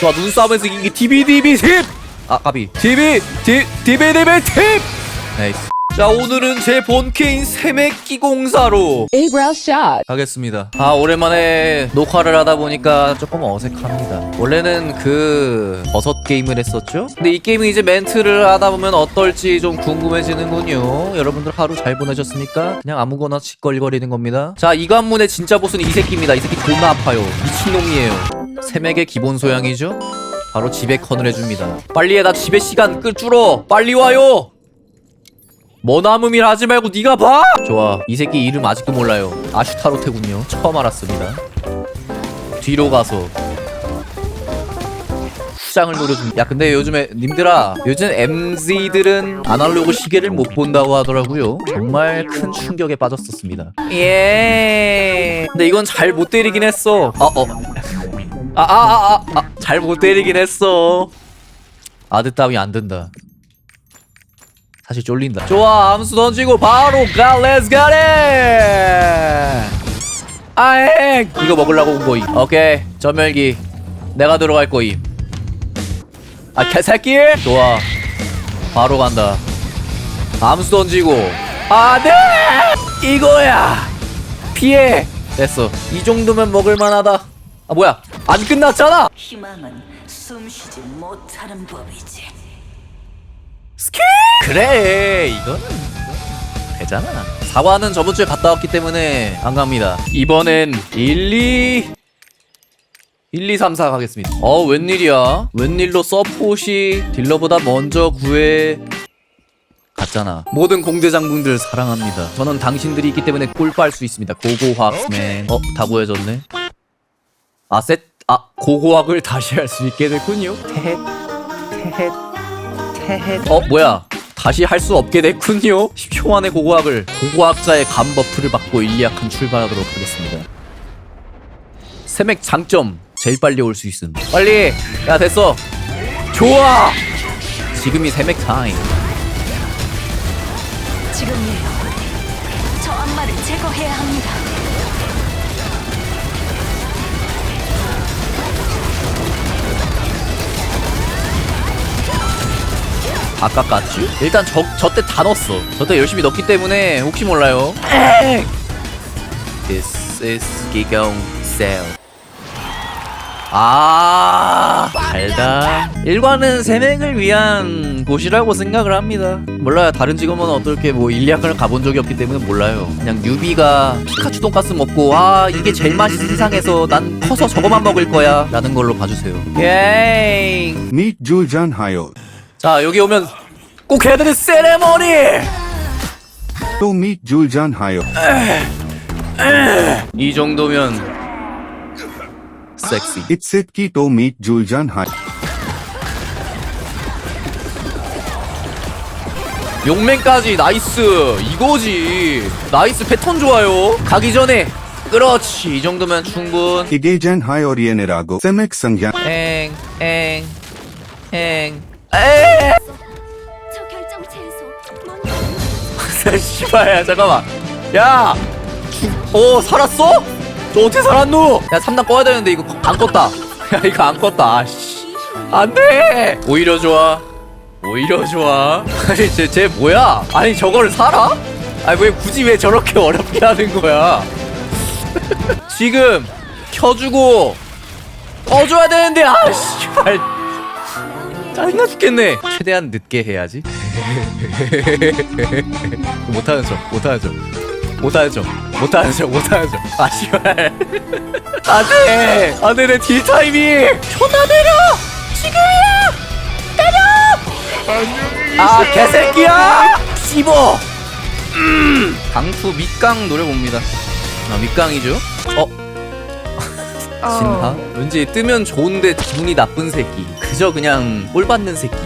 좋아 눈싸움에서 이긴 게 DBDB 팁! 아 까비 DB D DBDB 팁! 나이스 자 오늘은 제 본캐인 세맥기 공사로. 가겠습니다. 아 오랜만에 녹화를 하다 보니까 조금 어색합니다. 원래는 그 버섯 게임을 했었죠. 근데 이 게임은 이제 멘트를 하다 보면 어떨지 좀 궁금해지는군요. 여러분들 하루 잘 보내셨습니까? 그냥 아무거나 짓걸거리는 겁니다. 자 이 관문의 진짜 보스는 이 새끼입니다. 이 새끼 존나 아파요. 미친놈이에요. 세맥의 기본 소양이죠. 바로 집에 컨을 해줍니다. 빨리 해나 집에 시간 끌 줄어. 빨리 와요. 머나무밀 하지 말고 네가 봐. 좋아. 이 새끼 이름 아직도 몰라요. 아슈타로테군요. 처음 알았습니다. 뒤로 가서 후장을 노려줍니다. 야 근데 요즘에 님들아 요즘 MZ들은 아날로그 시계를 못 본다고 하더라고요. 정말 큰 충격에 빠졌었습니다. 예. 근데 이건 잘 못 때리긴 했어. 아 어. 아아 아 아 잘못 때리긴 했어. 아드 따위 안 된다. 사실 쫄린다. 좋아, 암수 던지고 바로 가, 렛츠 가리! 아행! 이거 먹으려고 온 거임. 오케이, 전멸기. 내가 들어갈 거임. 아, 개새끼! 좋아. 바로 간다. 암수 던지고. 아, 네! 이거야! 피해! 됐어. 이 정도면 먹을만하다. 아, 뭐야. 안 끝났잖아! 희망은 숨쉬지 못하는 법이지. 스킬! 그래 이거는 되잖아. 사과는 저번 주에 갔다 왔기 때문에 안 갑니다. 이번엔 1, 2 1, 2, 3, 4 가겠습니다. 어 웬일이야? 웬일로 서폿이 딜러보다 먼저 구해 갔잖아. 모든 공대장군들 사랑합니다. 저는 당신들이 있기 때문에 꿀빨 수 있습니다. 고고학스맨 어? 다 구해졌네. 아셋 아 고고학을 다시 할 수 있게 됐군요. 테헷 테헷 테헷 어 뭐야. 다시 할 수 없게 됐군요. 10초 만에 고고학을 고고학자의 감 버프를 받고 일리아칸 출발하도록 하겠습니다. 세맥 장점. 제일 빨리 올 수 있음. 빨리! 야 됐어. 좋아! 지금이 세맥 타임. 지금이에요. 저 악마를 제거해야 아까 깠지? 일단 저 저때 다 넣었어 저때 열심히 넣기 때문에 혹시 몰라요 This is 기경 셀 아, 달다. 일관은 세맹을 위한 곳이라고 생각을 합니다. 몰라요. 다른 직업은 어떻게 뭐 일리아칸을 가본 적이 없기 때문에 몰라요. 그냥 뉴비가 피카츄 돈가스 먹고 아 이게 제일 맛있는 세상에서 난 커서 저거만 먹을 거야 라는 걸로 봐주세요. 예이. Meet Juljan Hayot. 자 여기 오면 꼭 해야 되는 세레머니. Meet Juljan. 이 정도면 섹시. It's Sitki to meet Juljan Hayot. 용맨까지 나이스 이거지 나이스 패턴 좋아요 가기 전에 그렇지 이 정도면 충분 Igajan Hayorienerrago. Semek Sangyan. 엥 엥 엥 엥저 결정체에서 씨발야 잠깐만. 야! 죽- 어 살았어? 저 어떻게 살았노? 야 3단 꺼야 되는데 이거 안 껐다. 야 이거 안 껐다. 아씨. 안돼! 오히려 좋아. 오히려 좋아. 아니 쟤, 쟤 뭐야? 아니 저거를 살아? 아니 왜 굳이 왜 저렇게 어렵게 하는 거야? 지금 켜주고 꺼줘야 되는데 아 씨발 짜증나 죽겠네. 최대한 늦게 해야지. 못하는 척 못하는 척. 못하는 척 못하는 척 못하는 척 아 씨발. 안돼. 안돼 내 딜타임이. 존나 내려. 지금이야. 때려. 아 개새끼야. 씹어. 음. 강투 밑강 노려봅니다. 아 밑강이죠? 어 진하? 왠지 뜨면 좋은데 기분이 나쁜 새끼. 그저 그냥 꼴 받는 새끼